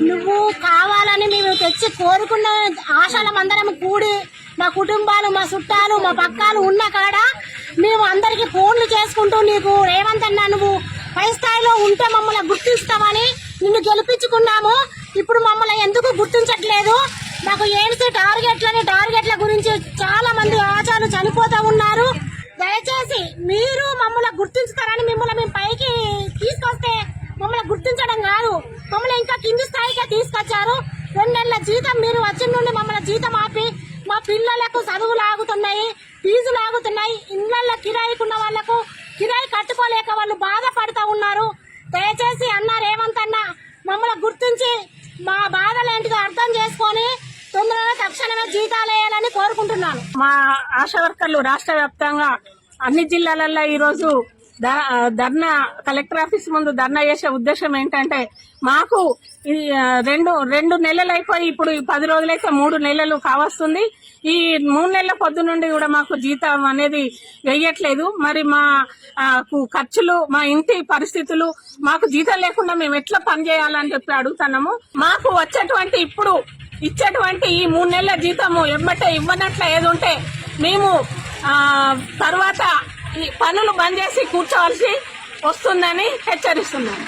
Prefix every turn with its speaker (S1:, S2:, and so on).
S1: నువ్వు కావాలని మేము తెచ్చి కోరుకున్న ఆశలం అందరం కూడి మా కుటుంబాలు మా చుట్టాలు మా పక్కాలు ఉన్న కాడ మేము అందరికి ఫోన్లు చేసుకుంటూ నీకు రేవంత్ అన్న నువ్వు పై స్థాయిలో ఉంటే మమ్మల్ని గుర్తిస్తామని నిన్ను గెలిపించుకున్నాము. ఇప్పుడు మమ్మల్ని ఎందుకు గుర్తించట్లేదు? మాకు ఏంటి టార్గెట్లని టార్గెట్ల గురించి చాలా మంది ఆచారాలు చనిపోతూ ఉన్నారు. దయచేసి మీరు మమ్మల్ని గుర్తించుతారని మిమ్మల్ని మేము పైకి తీసుకొస్తే మమ్మల్ని గుర్తించడం కాదు. మమ్మల్ని ఇంకా కింది స్థాయికే తీసుకొచ్చారు. రెండు నెలల జీతం మీరు వచ్చిన నుండి మమ్మల్ని జీతం ఆపి మా పిల్లలకు చదువులు ఆగుతున్నాయి ఫీజులు ఆగుతున్నాయి. ఇళ్ళ కిరాయికున్న వాళ్ళకు కిరాయి కట్టుకోలేక వాళ్ళు బాధపడుతూ ఉన్నారు. దయచేసి అన్న రేవంత్ అన్న మమ్మల్ని గుర్తించి మా బాధలు ఏంటిదో అర్థం చేసుకొని తొందరగా తక్షణమే జీతాలు వేయాలని కోరుకుంటున్నాను.
S2: మా ఆశా వర్కర్లు రాష్ట్ర వ్యాప్తంగా అన్ని జిల్లాలలో ఈరోజు ధర్నా కలెక్టర్ ఆఫీస్ ముందు ధర్నా చేసే ఉద్దేశం ఏంటంటే మాకు ఈ రెండు రెండు నెలలు అయిపోయి ఇప్పుడు ఈ పది రోజులైతే మూడు నెలలు కావస్తుంది. ఈ మూడు నెలల పొద్దు నుండి కూడా మాకు జీతం అనేది వేయట్లేదు మరి మా ఖర్చులు మా ఇంటి పరిస్థితులు మాకు జీతం లేకుండా మేము ఎట్లా పనిచేయాలని చెప్పి అడుగుతున్నాము. మాకు వచ్చేటువంటి ఇప్పుడు ఇచ్చేటువంటి ఈ మూడు నెలల జీతము ఎమ్మటే ఇవ్వనట్లు ఏది ఉంటే మేము తర్వాత పనులు బంద్ చేసి కూర్చోవలసి వస్తుందని హెచ్చరిస్తున్నాను.